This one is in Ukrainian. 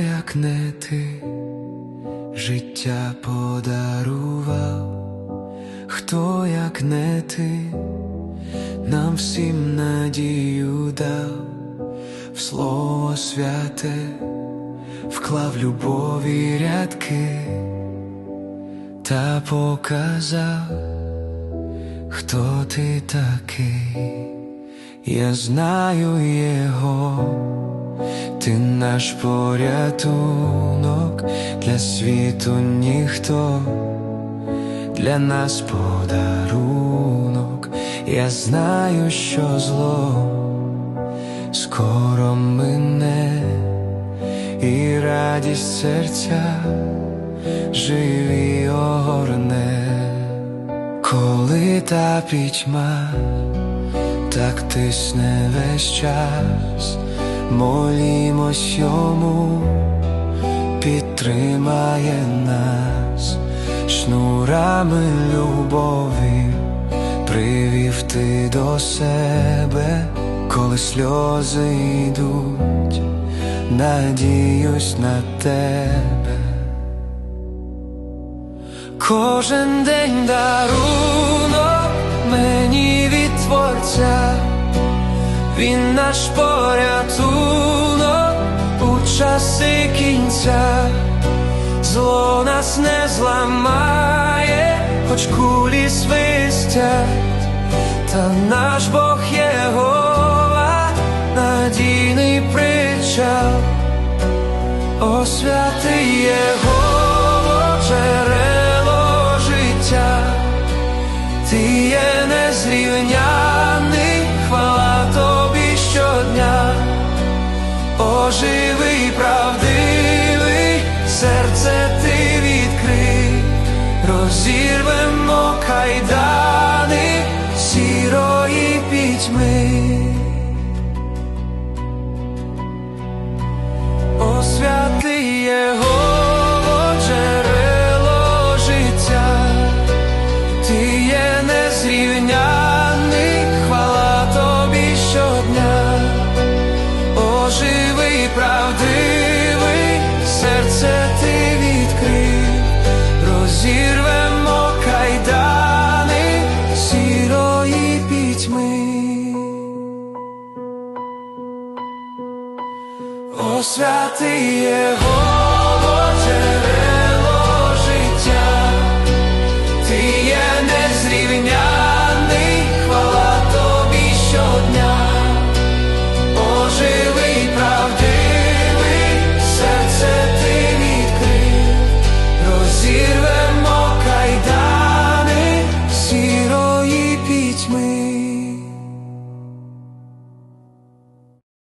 як не ти, життя подарував, хто як не ти, нам всім надію дав, в слово святе вклав любові рядки та показав, хто ти такий, я знаю його. Ти наш порятунок для світу ніхто, для нас подарунок, я знаю, що зло скоро мине, і радість серця живі огорне, коли та пітьма так тисне весь час, молімось йому, підтримає нас, шнурами любові, привів ти до себе, коли сльози йдуть, надіюсь на тебе. Кожен день дарунок мені від Творця, він наш порятунок часи кінця, зло нас не зламає, хоч кулі свистять, та наш Бог Єгова, надійний причал, о святий серце ти відкрий, розірвемо кайдани сірої пітьми. О, святий Єгово, джерело життя. Ти є хвала тобі щодня, О, живий, O świat i Jego